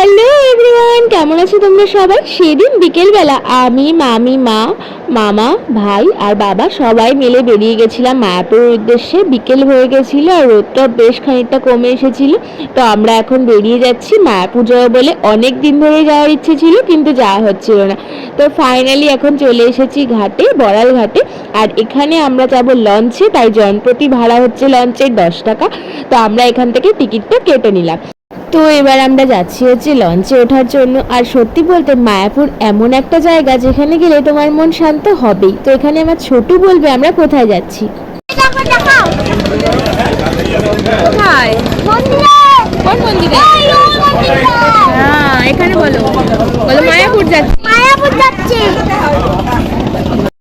Hello everyone কেমন আছো তোমরা সবাই? সেদিন বিকেলবেলা আমি, মামি, মা, মামা, ভাই আর বাবা সবাই মিলে বেরিয়ে গেছিলাম মায়াপুরের উদ্দেশ্যে। বিকেল হয়ে গেছিল আর রোদটা বেশ খানিকটা কমে এসেছিল। তো আমরা এখন বেরিয়ে যাচ্ছি মায়াপুর যাব বলে। অনেক দিন ধরে যাওয়ার ইচ্ছে ছিল, কিন্তু যাওয়া হচ্ছিল না। তো ফাইনালি এখন চলে এসেছি ঘাটে, বড়াল ঘাটে। আর এখানে আমরা যাব লঞ্চে তাই জনপ্রতি ভাড়া হচ্ছে লঞ্চের দশ টাকা। তো আমরা এখান থেকে টিকিটটা কেটে নিলাম। তো এবার আমরা যাচ্ছি হচ্ছে লঞ্চে ওঠার জন্য। আর সত্যি বলতে মায়াপুর এমন একটা জায়গা যেখানে গেলে তোমার মন শান্ত হবেই। তো এখানে আমার ছোটু বলবে আমরা কোথায় যাচ্ছি। হ্যাঁ এখানে বলো। বলো মায়াপুর যাচ্ছি। মায়াপুর যাচ্ছি।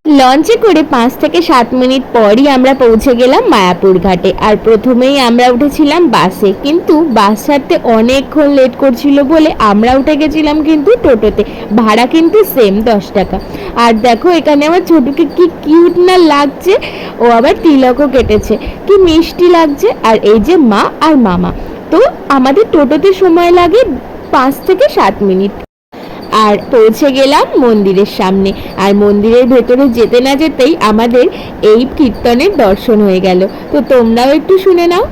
লঞ্চে করে পাঁচ থেকে সাত মিনিট পরই আমরা পৌঁছে গেলাম মায়াপুর ঘাটে। আর প্রথমেই আমরা উঠেছিলাম বাসে। কিন্তু বাস ছাড়তে অনেকক্ষণ লেট করছিল বলে আমরা উঠে গেছিলাম কিন্তু টোটোতে। ভাড়া কিন্তু সেম দশ টাকা। আর দেখো এখানে আমার ছোটুকে কি কিউট না লাগছে। ও আবার তিলকও কেটেছে। কি মিষ্টি লাগছে। আর এই যে মা আর মামা। তো আমাদের টোটোতে সময় লাগে পাঁচ থেকে সাত মিনিট। আর পৌঁছে গেলাম মন্দিরের সামনে। আর মন্দিরের ভেতরে যেতে না যেতেই আমাদের এই কীর্তনের দর্শন হয়ে গেল। তো তোমরাও একটু শুনে নাও।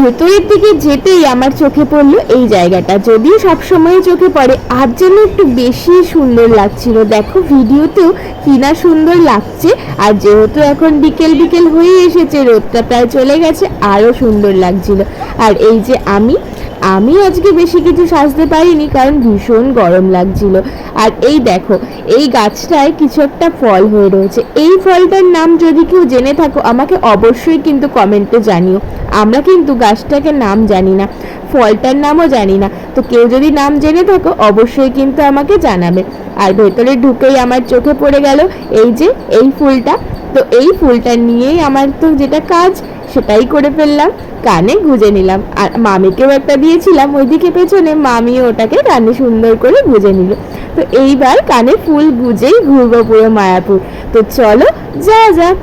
ভেতরের দিকে যেতেই আমার চোখে পড়ল এই জায়গাটা। যদিও সবসময় চোখে পড়ে, আর যেন একটু বেশি সুন্দর লাগছিল। দেখো, ভিডিওতেও কিনা সুন্দর লাগছে। আর যেহেতু এখন বিকেল বিকেল হয়ে এসেছে, রোদটা প্রায় চলে গেছে আরও সুন্দর লাগছিল। আর এই যে আমি আমি আজকে বেশি কিছু সাজতে পারিনি, কারণ ভীষণ গরম লাগছিল। আর এই দেখো, এই গাছটায় কিছু একটা ফল হয়ে রয়েছে। এই ফলটার নাম যদি কেউ জেনে থাকো, আমাকে অবশ্যই কিন্তু কমেন্টে জানিও। আমরা কিন্তু গাছটাকে নাম জানি না, ফলটার নামও জানি না। তো কেউ যদি নাম জেনে থাকো, অবশ্যই কিন্তু আমাকে জানাবে। আর ভেতরে ঢুকেই আমার চোখে পড়ে গেল, এই যে এই ফুলটা। তো এই ফুলটা নিয়েই আমার তো যেটা কাজ সেটাই করে ফেললাম, কানে গুঁজে নিলাম। আর মামিকেও একটা দিয়েছিলাম, ওইদিকে পেছনে মামি ওটাকে কানে সুন্দর করে গুঁজে নিল। তো এইবার কানে ফুল গুঁজেই ঘুরবো পুরো মায়াপুর। তো চলো যা যাক।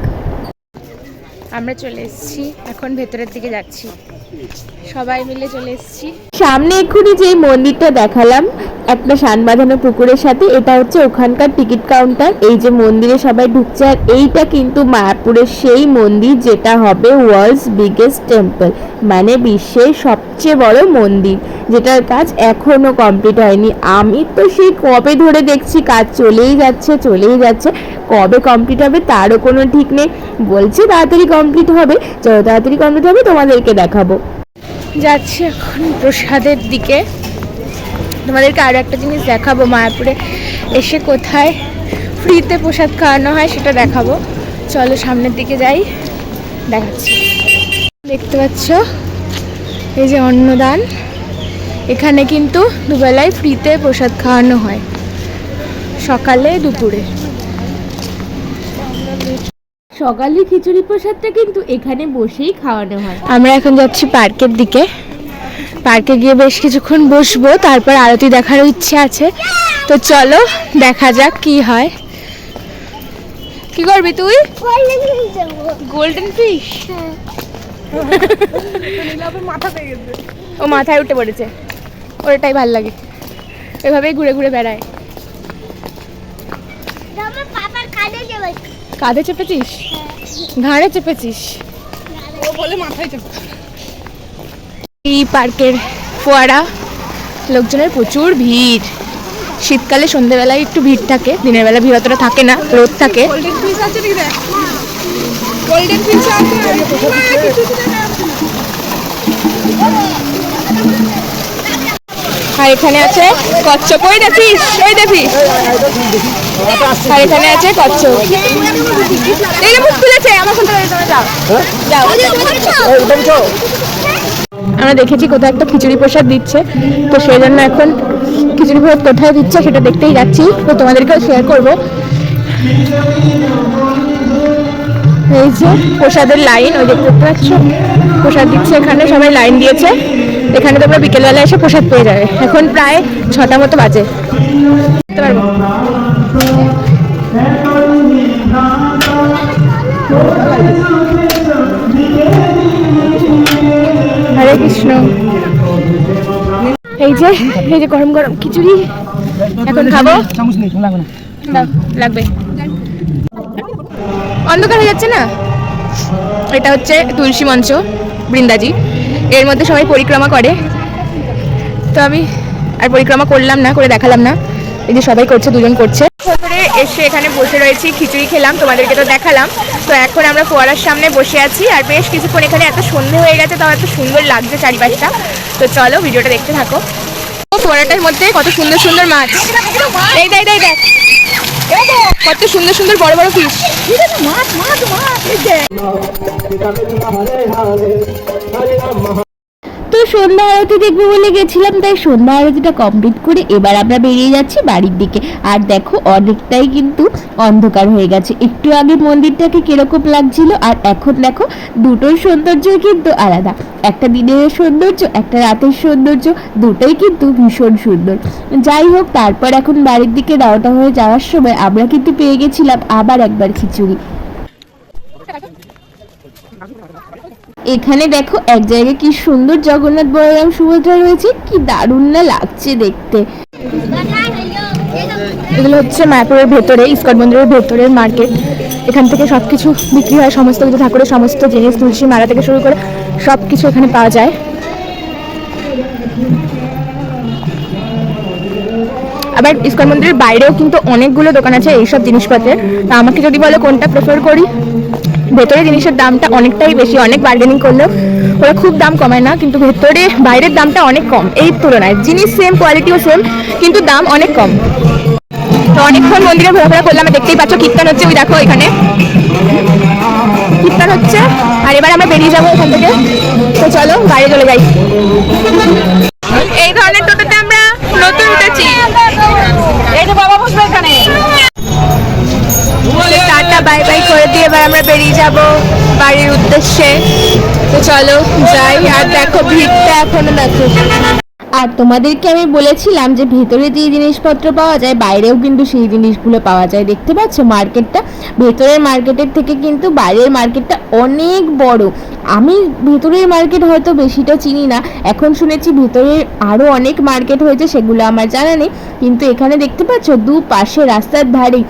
আমরা চলে এসেছি, এখন ভেতরের দিকে যাচ্ছি। সবাই মিলে চলে এসেছি। সামনে এক্ষুনি যে মন্দিরটা দেখালাম, একটা শান বাঁধানো পুকুরের সাথে, এটা হচ্ছে ওখানকার টিকিট কাউন্টার। এই যে মন্দিরে সবাই ঢুকছে, আর এইটা কিন্তু মায়াপুরের সেই মন্দির যেটা হবে ওয়ার্ল্ডস বিগেস্ট টেম্পল মানে বিশ্বের সবচেয়ে বড় মন্দির, যেটার কাজ এখনও কমপ্লিট হয়নি। আমি তো সেই কবে ধরে দেখছি, কাজ চলেই যাচ্ছে চলেই যাচ্ছে। কবে কমপ্লিট হবে তারও কোনো ঠিক নেই। বলছে তাড়াতাড়ি কমপ্লিট হবে, যত তাড়াতাড়ি কমপ্লিট হবে তোমাদেরকে দেখাবো। যাচ্ছি এখন প্রসাদের দিকে। তোমাদেরকে আরও একটা জিনিস দেখাবো, মায়াপুরে এসে কোথায় ফ্রিতে প্রসাদ খাওয়ানো হয় সেটা দেখাবো। চলো সামনের দিকে যাই, দেখাচ্ছি। দেখতে পাচ্ছ? এই যে অন্নদান। এখানে কিন্তু দুবেলায় ফ্রিতে প্রসাদ খাওয়ানো হয়, সকালে দুপুরে। সকালে খিচুড়ি প্রসাদটা কিন্তু এখানে বসেই খাওয়ানো হয়। আমরা এখন যাচ্ছি পার্কের দিকে। পার্কে গিয়ে বেশ কিছুক্ষণ বসবো তারপর আরতি দেখারও ইচ্ছে আছে। তো চলো দেখা যাক কি হয়। কি করবি তুই? গোল্ডেন ফিশ ও মাথায় উঠে পড়েছে। ওটাই ভালো লাগে। এভাবেই ঘুরে ঘুরে বেড়ায়। কাঁধে চেপেছিস? ঘাড়ে চেপেছিস? ও বলে মাথায় চেপে এই পার্কের ফোয়ারা লোকজনের প্রচুর ভিড়। শীতকালে সন্ধেবেলায় একটু ভিড় থাকে দিনের বেলা ভিড় অতটা থাকে না রোদ থাকে। আর এখানে আছে কচ্ছপ। ওই দেখিস ওই দেখিস আর এখানে আছে কচ্ছপ। এই খুলেছে, আমরা দেখেছি কোথাও একটা খিচুড়ি প্রসাদ দিচ্ছে। তো সেই জন্য এখন খিচুড়ি প্রসাদ কোথায় দিচ্ছে সেটা দেখতেই যাচ্ছি। তো তোমাদেরকেও শেয়ার করব। এই যে প্রসাদের লাইন ওই দেখতে পাচ্ছ? প্রসাদ দিচ্ছে এখানে, সবাই লাইন দিয়েছে। এখানে তোমরা বিকেলবেলা এসে প্রসাদ পেয়ে যাবে। এখন প্রায় ছটা মতো বাজে। হরে কৃষ্ণ। এই যে এই যে গরম গরম খিচুড়ি। এখন খাব। লাগবে। অন্ধকার হয়ে যাচ্ছে না? এটা হচ্ছে তুলসী মঞ্চ, বৃন্দাজি। এর মধ্যে সবাই পরিক্রমা করে। তো আমি আর পরিক্রমা করলাম না, করে দেখালাম না। এই যে সবাই করছে, দুজন করছে। করে এসে এখানে বসে রয়েছি, খিচুড়ি খেলাম, তোমাদেরকে তো দেখালাম। তো এখন আমরা ফোয়ারার সামনে বসে আছি, আর বেশ কিছুক্ষণ এখানে এত সন্ধে হয়ে গেছে, তাও এত সুন্দর লাগছে চারিপাশটা। তো চলো ভিডিওটা দেখতে থাকো। ফোয়ারাটার মধ্যে কত সুন্দর সুন্দর মাছ। এই দেখ দেখ দেখ। কত সুন্দর সুন্দর বড় বড় ফিশ তো সন্ধ্যা আরতি দেখব বলে গেছিলাম, তাই সন্ধ্যা আরতিটা কমপ্লিট করে এবার আমরা বেরিয়ে যাচ্ছি বাড়ির দিকে। আর দেখো, অনেকটাই কিন্তু অন্ধকার হয়ে গেছে। একটু আগে মন্দিরটাকে কীরকম লাগছিল, আর এখন দেখো, দুটোর সৌন্দর্য কিন্তু আলাদা। একটা দিনের সৌন্দর্য, একটা রাতের সৌন্দর্য, দুটোই কিন্তু ভীষণ সুন্দর। যাই হোক, তারপর এখন বাড়ির দিকে রওনা হয়ে যাওয়ার সময় আমরা কিন্তু পেয়ে গেছিলাম আবার একবার খিচুড়ি। এখানে দেখো, এক জায়গায় কি সুন্দর জগন্নাথ বলরাম সুভদ্রা রয়েছে, কি দারুণ না লাগছে দেখতে। এগুলো হচ্ছে মায়াপুরের ভেতরে ইস্কট মন্দিরের ভেতরের মার্কেট। এখান থেকে সব কিছু বিক্রি হয়, সমস্ত কিছু, ঠাকুরের সমস্ত জিনিস, তুলসী মারা থেকে শুরু করে সব কিছু এখানে পাওয়া যায়। আবার ইস্কন মন্দিরের বাইরেও কিন্তু অনেকগুলো দোকান আছে এইসব জিনিসপত্রের। তা আমাকে যদি বলো কোনটা প্রেফার করি? ভেতরে জিনিসের দামটা অনেকটাই বেশি, অনেক বার্গেনিং করলেও ওরা খুব দাম কমায় না, কিন্তু ভেতরে বাইরের দামটা অনেক কম। এই তুলনায় জিনিস সেম কোয়ালিটিও সেম কিন্তু দাম অনেক কম। তো অনেকক্ষণ মন্দিরে ঘোরাফেরা করলাম দেখতেই পাচ্ছ কীর্তন হচ্ছে, ওই দেখো এখানে। কীর্তন হচ্ছে, আর এবার আমরা বেরিয়ে যাব এখান থেকে। তো চলো, বাইরে চলে যাই। এই ধরনের টোটোতে আমরা নতুন উঠেছি। বাই বাই করে দিয়ে এবার আমরা বেরিয়ে যাব বাড়ির উদ্দেশ্যে। তো চলো যাই, আর দেখো ভিড়টা এখনও দেখো। আর তোমাদেরকে আমি বলেছিলাম যে ভেতরে যে জিনিসপত্র পাওয়া যায়, বাইরেও কিন্তু সেই জিনিসগুলো পাওয়া যায়। দেখতে পাচ্ছ মার্কেটটা? ভেতরের মার্কেটের থেকে কিন্তু বাইরের মার্কেটটা অনেক বড়। আমি ভেতরের মার্কেট হয়তো বেশিটা চিনি না। এখন শুনেছি ভেতরের আরও অনেক মার্কেট হয়েছে, সেগুলো আমার জানা নেই। কিন্তু এখানে দেখতে পাচ্ছ দু পাশে রাস্তার ধারেই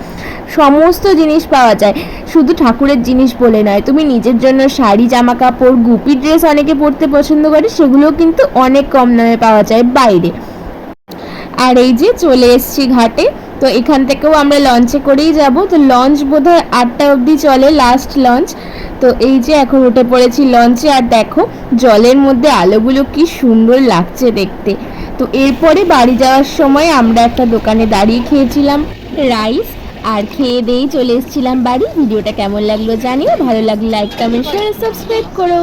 সমস্ত জিনিস পাওয়া যায়। শুধু ঠাকুরের জিনিস বলে নয়, তুমি নিজের জন্য শাড়ি জামা কাপড় গুপি ড্রেস অনেকে পরতে পছন্দ করে, সেগুলোও কিন্তু অনেক কম দামে পাওয়া যায়। বাইরে। আর এই যে চলে এসেছি ঘাটে, তো এখান থেকেও আমরা লঞ্চে করেই যাব। তো লঞ্চ বোধহয় আটটা অবধি চলে লাস্ট লঞ্চ তো এই যে এখন উঠে পড়েছি লঞ্চে আর দেখো, জলের মধ্যে আলোগুলো কি সুন্দর লাগছে দেখতে। তো এরপরে বাড়ি যাওয়ার সময় আমরা একটা দোকানে দাঁড়িয়ে খেয়েছিলাম রাইস আর খেয়ে দিয়েই চলে এসেছিলাম বাড়ি। ভিডিওটা কেমন লাগল জানিও। ভালো লাগলে লাইক কমেন্ট শেয়ার সাবস্ক্রাইব করো।